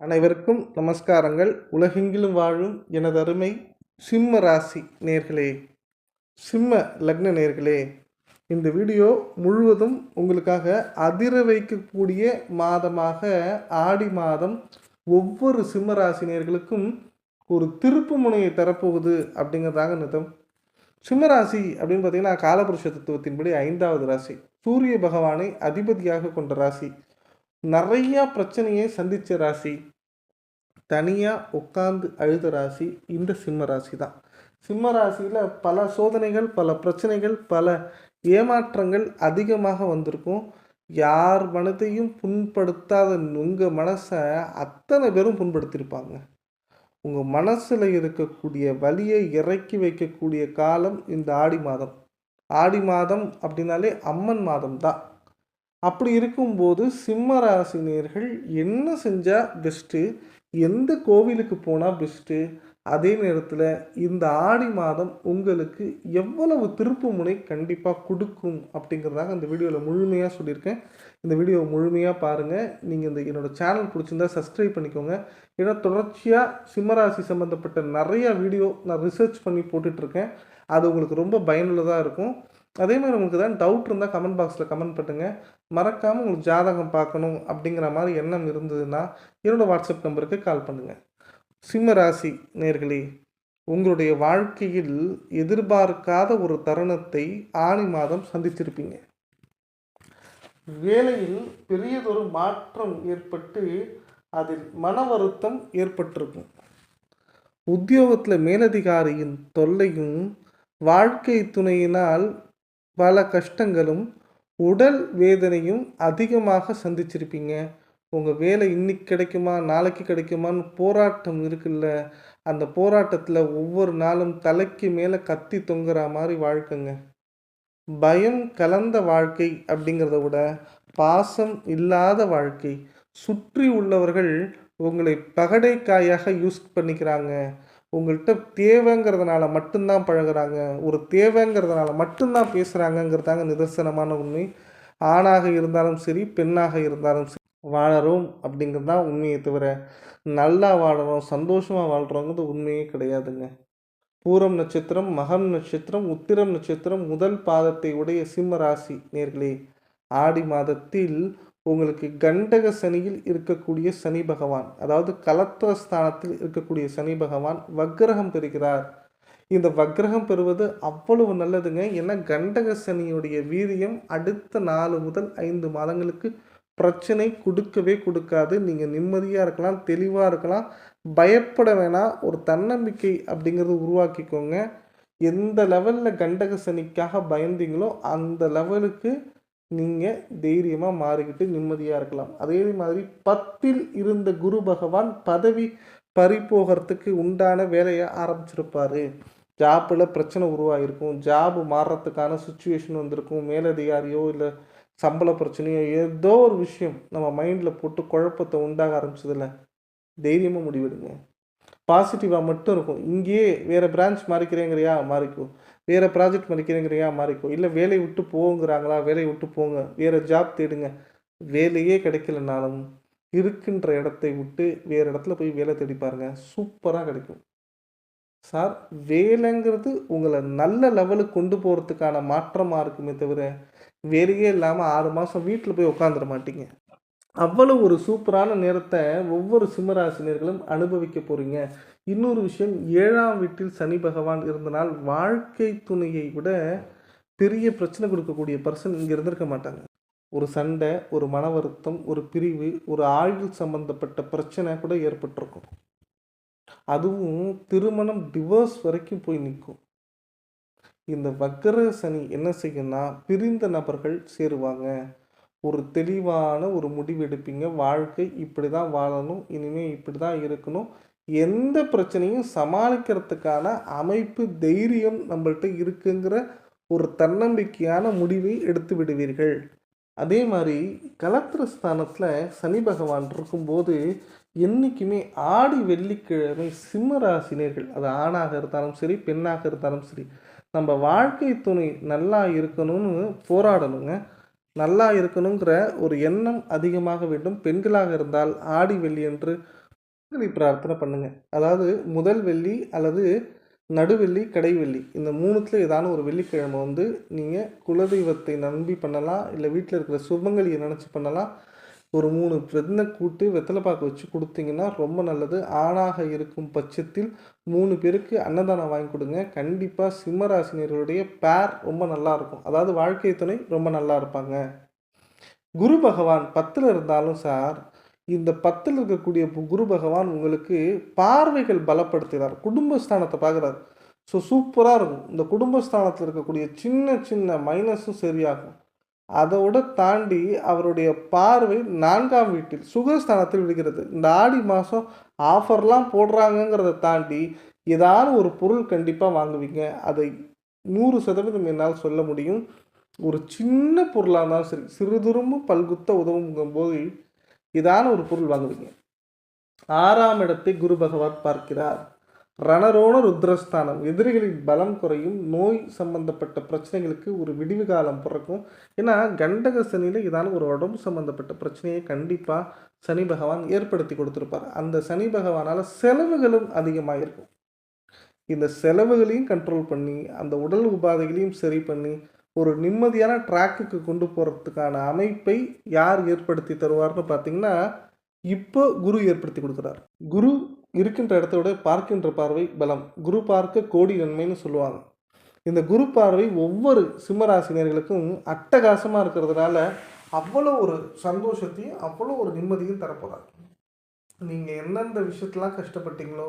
அனைவருக்கும் நமஸ்காரங்கள். உலகெங்கிலும் வாழும் எனது அருமை சிம்ம ராசி நேர்களே. சிம்ம லக்ன நேர்களே இந்த வீடியோ முழுவதும் உங்களுக்காக அதிர வைக்கக்கூடிய மாதமாக ஆடி மாதம் ஒவ்வொரு சிம்ம ராசி நேர்களுக்கும் ஒரு திருப்பு முனையை தரப்போகுது அப்படிங்கிறதாக நிதம் சிம்மராசி அப்படின்னு பார்த்தீங்கன்னா காலபுருஷ தத்துவத்தின்படி ஐந்தாவது ராசி. சூரிய பகவானை அதிபதியாக கொண்ட ராசி. நிறையா பிரச்சனையை சந்தித்த ராசி தனியாக உட்காந்து அழுத ராசி இந்த சிம்ம ராசி தான். சிம்ம ராசியில் பல சோதனைகள் பல பிரச்சனைகள் பல ஏமாற்றங்கள் அதிகமாக வந்திருக்கும். யார் மனதையும் புண்படுத்தாத உங்கள் மனசை அத்தனை பேரும் புண்படுத்தியிருப்பாங்க. உங்கள் மனசில் இருக்கக்கூடிய வலியை இறக்கி வைக்கக்கூடிய காலம் இந்த ஆடி மாதம். ஆடி மாதம் அப்படின்னாலே அம்மன் மாதம் தான். அப்படி இருக்கும்போது சிம்ம ராசினியர்கள் என்ன செஞ்சால் பெஸ்ட்டு எந்த கோவிலுக்கு போனால் பெஸ்ட்டு அதே நேரத்தில் இந்த ஆடி மாதம் உங்களுக்கு எவ்வளவு திருப்பு முனை கண்டிப்பாக கொடுக்கும் அப்படிங்கிறதாக இந்த வீடியோவில் முழுமையாக சொல்லியிருக்கேன். இந்த வீடியோவை முழுமையாக பாருங்கள் நீங்கள் இந்த என்னோடய சேனல் பிடிச்சிருந்தா சப்ஸ்கிரைப் பண்ணிக்கோங்க. ஏன்னா தொடர்ச்சியாக சிம்மராசி சம்மந்தப்பட்ட நிறையா வீடியோ நான் ரிசர்ச் பண்ணி போட்டுட்ருக்கேன் அது உங்களுக்கு ரொம்ப பயனுள்ளதாக இருக்கும். அதே மாதிரி உங்களுக்கு தான் டவுட் இருந்தால் கமெண்ட் பாக்ஸில் கமெண்ட் பண்ணுங்கள் மறக்காமல் உங்களுக்கு ஜாதகம் பார்க்கணும் அப்படிங்கிற மாதிரி எண்ணம் இருந்ததுன்னா என்னோடய வாட்ஸ்அப் நம்பருக்கு கால் பண்ணுங்கள் சிம்ம ராசி நேர்களே உங்களுடைய வாழ்க்கையில் எதிர்பார்க்காத ஒரு தருணத்தை ஆணி மாதம் சந்தித்திருப்பீங்க. வேலையில் பெரியதொரு மாற்றம் ஏற்பட்டு அதில் மன வருத்தம் ஏற்பட்டிருக்கும். உத்தியோகத்தில் மேலதிகாரியின் தொல்லையும் வாழ்க்கை துணையினால் பல கஷ்டங்களும் உடல் வேதனையும் அதிகமாக சந்திச்சிருப்பீங்க. உங்கள் வேலை இன்னைக்கு கிடைக்குமா நாளைக்கு கிடைக்குமான்னு போராட்டம் இருக்குல்ல. அந்த போராட்டத்தில் ஒவ்வொரு நாளும் தலைக்கு மேலே கத்தி தொங்குற மாதிரி வாழ்க்கைங்க. பயம் கலந்த வாழ்க்கை அப்படிங்கிறத விட பாசம் இல்லாத வாழ்க்கை. சுற்றி உள்ளவர்கள் உங்களை பகடைக்காயாக யூஸ் பண்ணிக்கிறாங்க. உங்கள்கிட்ட தேவைங்கிறதுனால மட்டும்தான் பழகுறாங்க. ஒரு தேவைங்கிறதுனால மட்டும்தான் பேசுகிறாங்கங்கிறதாங்க நிதர்சனமான உண்மை. ஆணாக இருந்தாலும் சரி பெண்ணாக இருந்தாலும் சரி வாழறோம் அப்படிங்கிறது தான் உண்மையை தவிர நல்லா வாழறோம் சந்தோஷமாக வாழ்கிறோங்கிறது உண்மையே கிடையாதுங்க. பூரம் நட்சத்திரம் மகம் நட்சத்திரம் உத்திரம் நட்சத்திரம் முதல் பாதத்தை உடைய சிம்ம ராசி நேர்களே ஆடி மாதத்தில் உங்களுக்கு கண்டக சனியில் இருக்கக்கூடிய சனி பகவான் அதாவது கலத்திர ஸ்தானத்தில் இருக்கக்கூடிய சனி பகவான் வக்ரகம் பெறுகிறார். இந்த வக்ரகம் பெறுவது அவ்வளவு நல்லதுங்க. ஏன்னா கண்டக சனியுடைய வீரியம் அடுத்த நாலு முதல் ஐந்து மாதங்களுக்கு பிரச்சனை கொடுக்கவே கொடுக்காது. நீங்கள் நிம்மதியாக இருக்கலாம் தெளிவாக இருக்கலாம். பயப்பட வேணாம் ஒரு தன்னம்பிக்கை அப்படிங்கிறது உருவாக்கிக்கோங்க. எந்த லெவலில் கண்டக சனிக்காக பயந்தீங்களோ அந்த லெவலுக்கு நீங்கள் தைரியமாக மாறிக்கிட்டு நிம்மதியாக இருக்கலாம். அதே மாதிரி பத்தில் இருந்த குரு பகவான் பதவி பறிப்போகிறதுக்கு உண்டான வேலையை ஆரம்பிச்சிருப்பார். ஜாப்பில் பிரச்சனை உருவாகிருக்கும் ஜாப் மாறுறதுக்கான சுச்சுவேஷன் வந்திருக்கும். மேலதிகாரியோ இல்லை சம்பள பிரச்சனையோ ஏதோ ஒரு விஷயம் நம்ம மைண்டில் போட்டு குழப்பத்தை உண்டாக ஆரம்பிச்சதில்ல தைரியமாக முடிவெடுங்க. பாசிட்டிவாக மட்டும் இருக்கும். இங்கேயே வேறு பிரான்ச் மாறிக்கிறேங்கிறியா? மாறிக்கும் வேறு ப்ராஜெக்ட் பண்ணிக்கிறேங்கிறியா மாறிக்கோ. இல்லை வேலையை விட்டு போங்கிறாங்களா வேலையை விட்டு போங்க. வேறு ஜாப் தேடுங்க. வேலையே கிடைக்கலனாலும் இருக்கின்ற இடத்தை விட்டு வேறு இடத்துல போய் வேலை தேடி பாருங்க. சூப்பராக கிடைக்கும். சார் வேலைங்கிறது உங்களை நல்ல லெவலுக்கு கொண்டு போகிறதுக்கான மாற்றமாக இருக்குமே தவிர வேலையே இல்லாமல் ஆறு மாதம் வீட்டில் போய் உட்காந்துட மாட்டீங்க. அவ்வளவு ஒரு சூப்பரான நேரத்தை ஒவ்வொரு சிம்மராசினியர்களும் அனுபவிக்க போகிறீங்க இன்னொரு விஷயம் ஏழாம் வீட்டில் சனி பகவான் இருந்தனால் வாழ்க்கை துணையை விட பெரிய பிரச்சனை கொடுக்கக்கூடிய பர்சன் இங்கே இருந்திருக்க மாட்டாங்க. ஒரு சண்டை ஒரு மன வருத்தம் ஒரு பிரிவு ஒரு ஆயுள் சம்பந்தப்பட்ட பிரச்சனை கூட ஏற்பட்டிருக்கும். அதுவும் திருமணம் டிவோர்ஸ் வரைக்கும் போய் நிற்கும். இந்த வக்கர சனி என்ன செய்யும்னா பிரிந்த நபர்கள் சேருவாங்க. ஒரு தெளிவான ஒரு முடிவு எடுப்பீங்க. வாழ்க்கை இப்படி தான் வாழணும் இனிமேல் இப்படி தான் இருக்கணும். எந்த பிரச்சனையும் சமாளிக்கிறதுக்கான அமைப்பு தைரியம் நம்மள்கிட்ட இருக்குங்கிற ஒரு தன்னம்பிக்கையான முடிவை எடுத்து விடுவீர்கள். அதே மாதிரி கலத்திர ஸ்தானத்தில் சனி பகவான் இருக்கும்போது என்றைக்குமே ஆடி வெள்ளிக்கிழமை சிம்ம ராசினியர்கள் அது ஆணாக இருந்தாலும் சரி பெண்ணாக இருந்தாலும் சரி நம்ம வாழ்க்கை துணை நல்லா இருக்கணும்னு போராடணுங்க. நல்லா இருக்கணுங்கிற ஒரு எண்ணம் அதிகமாக வேண்டும். பெண்களாக இருந்தால் ஆடி வெள்ளி என்று நீ பிரார்த்தனை பண்ணுங்க. அதாவது முதல் வெள்ளி அல்லது நடுவெள்ளி கடைவெள்ளி. இந்த மூணுத்தில் ஏதான ஒரு வெள்ளிக்கிழமை வந்து நீங்கள் குலதெய்வத்தை நம்பி பண்ணலாம் இல்லை வீட்டில் இருக்கிற சுமங்கலியை நினச்சி பண்ணலாம். ஒரு மூணு வெண்ணை கூட்டு வெத்தலைப்பாக்கு வச்சு கொடுத்தீங்கன்னா ரொம்ப நல்லது. ஆணாக இருக்கும் பட்சத்தில் மூணு பேருக்கு அன்னதானம் வாங்கி கொடுங்க. கண்டிப்பாக சிம்மராசினியர்களுடைய பேர் ரொம்ப நல்லா இருக்கும். அதாவது வாழ்க்கை துணை ரொம்ப நல்லா இருப்பாங்க. குரு பகவான் பத்தில் இருந்தாலும் சார் இந்த பத்தில் இருக்கக்கூடிய பு- குரு பகவான் உங்களுக்கு பார்வைகள் பலப்படுத்துகிறார் குடும்பஸ்தானத்தை பார்க்குறாரு. ஸோ சூப்பராக இருக்கும். இந்த குடும்பஸ்தானத்தில் இருக்கக்கூடிய சின்ன சின்ன மைனஸும் சரியாகும். அதோட தாண்டி அவருடைய பார்வை நான்காம் வீட்டில் சுகஸ்தானத்தில் விடுகிறது இந்த ஆடி மாதம் ஆஃபர்லாம் போடுறாங்கங்கிறத தாண்டி ஏதாவது ஒரு பொருள் கண்டிப்பாக வாங்குவீங்க. அதை நூறு சதவீதம் என்னால் சொல்ல முடியும். ஒரு சின்ன பொருளாக இருந்தாலும் சரி சிறுதுரும்பும் பல்குத்த உதவுங்கும் போது இதான ஒரு பொருள் வாங்குவீங்க ஆறாம் இடத்தை குரு பகவான் பார்க்கிறார். ரணரோண ருத்ரஸ்தானம் எதிரிகளின் பலம் குறையும் நோய் சம்பந்தப்பட்ட பிரச்சனைகளுக்கு ஒரு விடிவு காலம் பிறக்கும். ஏன்னா கண்டக சனியில் இதான ஒரு உடம்பு சம்பந்தப்பட்ட பிரச்சனையை கண்டிப்பாக சனி பகவான் ஏற்படுத்தி கொடுத்துருப்பார். அந்த சனி பகவானால் செலவுகளும் அதிகமாக இருக்கும் இந்த செலவுகளையும் கண்ட்ரோல் பண்ணி அந்த உடல் உபாதைகளையும் சரி பண்ணி ஒரு நிம்மதியான ட்ராக்குக்கு கொண்டு போகிறதுக்கான அமைப்பை யார் ஏற்படுத்தி தருவார்னு பார்த்தீங்கன்னா இப்போ குரு ஏற்படுத்தி கொடுக்குறார். குரு இருக்கின்ற இடத்த விட பார்க்கின்ற பார்வை பலம். குரு பார்க்க கோடி நன்மைன்னு சொல்லுவாங்க. இந்த குரு பார்வை ஒவ்வொரு சிம்மராசினியர்களுக்கும் அட்டகாசமாக இருக்கிறதுனால அவ்வளோ ஒரு சந்தோஷத்தையும் அவ்வளோ ஒரு நிம்மதியும் தரப்போகிறார் நீங்கள் எந்தெந்த விஷயத்தெலாம் கஷ்டப்பட்டீங்களோ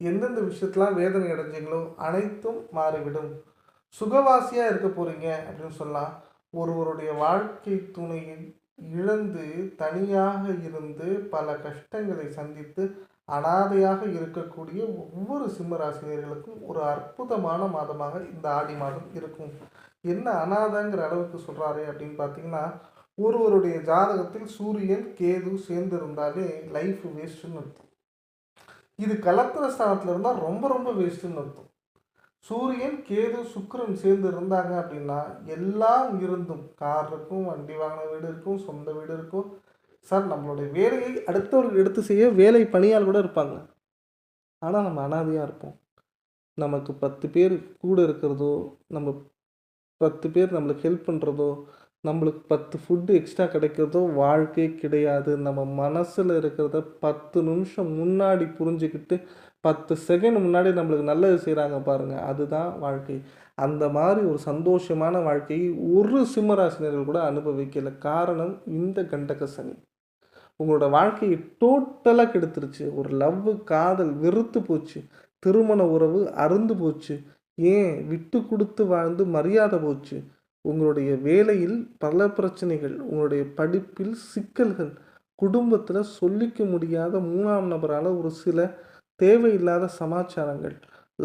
எந்தெந்த விஷயத்தெலாம் வேதனை அடைஞ்சிங்களோ அனைத்தும் மாறிவிடும். சுகவாசியாக இருக்க போகிறீங்க அப்படின்னு சொல்லலாம் ஒருவருடைய வாழ்க்கை துணையை இழந்து தனியாக இருந்து பல கஷ்டங்களை சந்தித்து அனாதையாக இருக்கக்கூடிய ஒவ்வொரு சிம்மராசினியர்களுக்கும் ஒரு அற்புதமான மாதமாக இந்த ஆடி மாதம் இருக்கும். என்ன அனாதைங்கிற அளவுக்கு சொல்கிறாரு அப்படின்னு பார்த்தீங்கன்னா ஒருவருடைய ஜாதகத்தில் சூரியன் கேது சேர்ந்து இருந்தாலே லைஃப் வேஸ்ட்டுன்னு அர்த்தம். இது கலத்திர ஸ்தானத்தில் இருந்தால் ரொம்ப ரொம்ப வேஸ்ட்டுன்னு அர்த்தம். சூரியன் கேது சுக்கிரன் சேர்ந்து இருந்தாங்க அப்படின்னா எல்லாம் இருந்தும். கார் இருக்கும் வண்டி வாங்கின வீடு இருக்கும் சொந்த வீடு இருக்கும். சார் நம்மளுடைய வேலையை அடுத்தவர்கள் எடுத்து செய்ய வேலை பணியால் கூட இருப்பாங்க. ஆனால் நம்ம அனாதையாக இருப்போம். நமக்கு பத்து பேர் கூட இருக்கிறதோ நம்ம பத்து பேர் நம்மளுக்கு ஹெல்ப் பண்ணுறதோ நம்மளுக்கு பத்து ஃபுட்டு எக்ஸ்ட்ரா கிடைக்கிறதோ வாழ்க்கையே கிடையாது. நம்ம மனசில் இருக்கிறத பத்து நிமிஷம் முன்னாடி புரிஞ்சுக்கிட்டு பத்து செகண்ட் முன்னாடி நம்மளுக்கு நல்லது செய்கிறாங்க பாருங்கள் அதுதான் வாழ்க்கை. அந்த மாதிரி ஒரு சந்தோஷமான வாழ்க்கையை ஒரு சிம்மராசினர்கள் கூட அனுபவிக்கல காரணம் இந்த கண்டக சனி. உங்களோட வாழ்க்கையை டோட்டலாக கெடுத்துருச்சு. ஒரு லவ் காதல் வெறுத்து போச்சு. திருமண உறவு அருந்து போச்சு. ஏன்? விட்டு கொடுத்து வாழ்ந்து மரியாதை போச்சு. உங்களுடைய வேலையில் பல பிரச்சனைகள் உங்களுடைய படிப்பில் சிக்கல்கள் குடும்பத்தில் சொல்லிக்க முடியாத மூணாம் நபரால் ஒரு சில தேவையில்லாத சமாச்சாரங்கள்.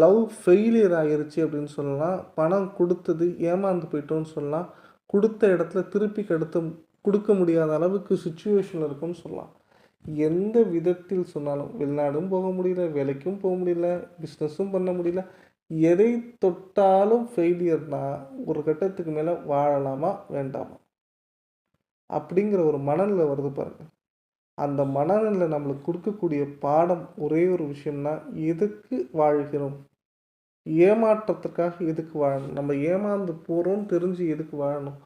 லவ் ஃபெயிலியர் ஆகிருச்சு அப்படின்னு சொல்லலாம். பணம் கொடுத்தது ஏமாந்து போயிட்டோன்னு சொல்லலாம். கொடுத்த இடத்துல திருப்பி கடுத்த கொடுக்க முடியாத அளவுக்கு சுச்சுவேஷன் இருக்கும்னு சொல்லலாம். எந்த விதத்தில் சொன்னாலும் வெளிநாடும் போக முடியல வேலைக்கும் போக முடியல பிஸ்னஸும் பண்ண முடியல. எதை தொட்டாலும் ஃபெயிலியர்னா ஒரு கட்டத்துக்கு மேலே வாழலாமா வேண்டாமா? அப்படிங்கிற ஒரு மனநிலை வருது பாருங்கள் அந்த மனநிலை நம்மளுக்கு கொடுக்கக்கூடிய பாடம் ஒரே ஒரு விஷயம்னா எதுக்கு வாழ்கிறோம்? ஏமாற்றத்துக்காக எதுக்கு வாழணும்? நம்ம ஏமாந்து போகிறோம் தெரிஞ்சு எதுக்கு வாழணும்?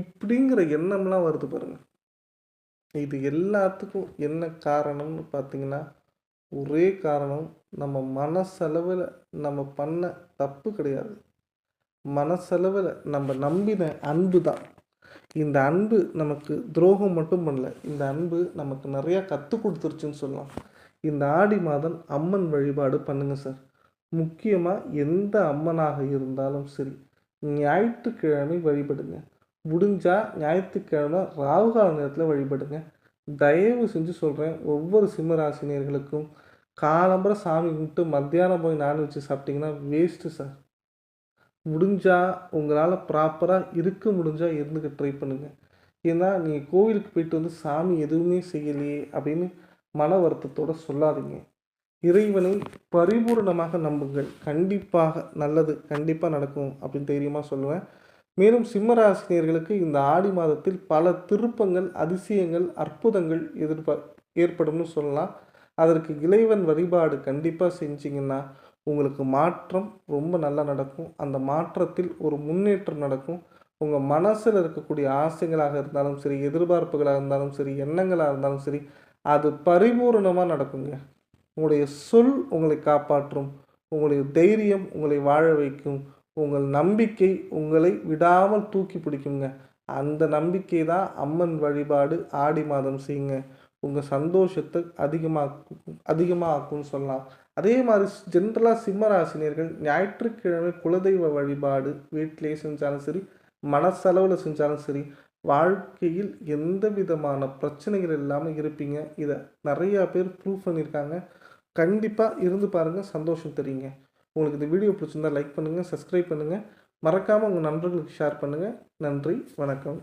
இப்படிங்கிற எண்ணம்லாம் வருது பாருங்க. இது எல்லாத்துக்கும் என்ன காரணம்னு பார்த்தீங்கன்னா ஒரே காரணம் நம்ம மனசளவில் நம்ம பண்ண தப்பு கிடையாது. மனசளவில் நம்ம நம்பின அன்பு தான் இந்த அன்பு நமக்கு துரோகம் மட்டும் பண்ணல. இந்த அன்பு நமக்கு நிறையா கற்றுக் கொடுத்துருச்சுன்னு சொல்லலாம். இந்த ஆடி மாதம் அம்மன் வழிபாடு பண்ணுங்க சார். முக்கியமாக எந்த அம்மனாக இருந்தாலும் சரி ஞாயிற்றுக்கிழமை வழிபடுங்க. முடிஞ்சால் ஞாயிற்றுக்கிழமை ராகுகால நேரத்தில் வழிபடுங்க. தயவு செஞ்சு சொல்கிறேன் ஒவ்வொரு சிம்மராசினியர்களுக்கும் காலம்புற சாமி கும்பிட்டு மத்தியானம் போய் நான்வெஜ் சாப்பிட்டிங்கன்னா வேஸ்ட்டு சார். முடிஞ்சால் உங்களால் ப்ராப்பராக இருக்க முடிஞ்சால் இருந்துக்க ட்ரை பண்ணுங்கள் ஏன்னா நீங்கள் கோவிலுக்கு போயிட்டு வந்து சாமி எதுவுமே செய்யலையே அப்படின்னு மன வருத்தத்தோடு சொல்லாதீங்க. இறைவனை பரிபூர்ணமாக நம்புங்கள். கண்டிப்பாக நல்லது கண்டிப்பாக நடக்கும் அப்படின்னு தைரியமாக சொல்லுவேன். மேலும் சிம்மராசினியர்களுக்கு இந்த ஆடி மாதத்தில் பல திருப்பங்கள் அதிசயங்கள் அற்புதங்கள் எதிர்பார் ஏற்படும்னு சொல்லலாம். அதற்கு இளைவன் வழிபாடு கண்டிப்பாக செஞ்சிங்கன்னா உங்களுக்கு மாற்றம் ரொம்ப நல்லா நடக்கும். அந்த மாற்றத்தில் ஒரு முன்னேற்றம் நடக்கும். உங்கள் மனசில் இருக்கக்கூடிய ஆசைகளாக இருந்தாலும் சரி எதிர்பார்ப்புகளாக இருந்தாலும் சரி எண்ணங்களாக இருந்தாலும் சரி அது பரிபூரணமாக நடக்குங்க. உங்களுடைய சொல் உங்களை காப்பாற்றும். உங்களுடைய தைரியம் உங்களை வாழ வைக்கும். உங்கள் நம்பிக்கை உங்களை விடாமல் தூக்கி பிடிக்குங்க. அந்த நம்பிக்கை தான் அம்மன் வழிபாடு ஆடி மாதம் செய்யுங்க. உங்கள் சந்தோஷத்தை அதிகமாக அதிகமாக ஆக்கும்னு சொல்லலாம். அதே மாதிரி ஜென்ரலாக சிம்மராசினியர்கள் ஞாயிற்றுக்கிழமை குலதெய்வ வழிபாடு வீட்டிலே செஞ்சாலும் சரி மனசளவில் செஞ்சாலும் சரி வாழ்க்கையில் எந்த விதமான பிரச்சனைகள் இல்லாமல் இருப்பீங்க. இதை நிறையா பேர் ப்ரூவ் பண்ணியிருக்காங்க. கண்டிப்பாக இருந்து பாருங்கள் சந்தோஷம் தெரியுங்க. உங்களுக்கு இந்த வீடியோ பிடிச்சிருந்தா லைக் பண்ணுங்கள் சப்ஸ்கிரைப் பண்ணுங்கள் மறக்காமல் உங்கள் நண்பர்களுக்கு ஷேர் பண்ணுங்கள் நன்றி வணக்கம்.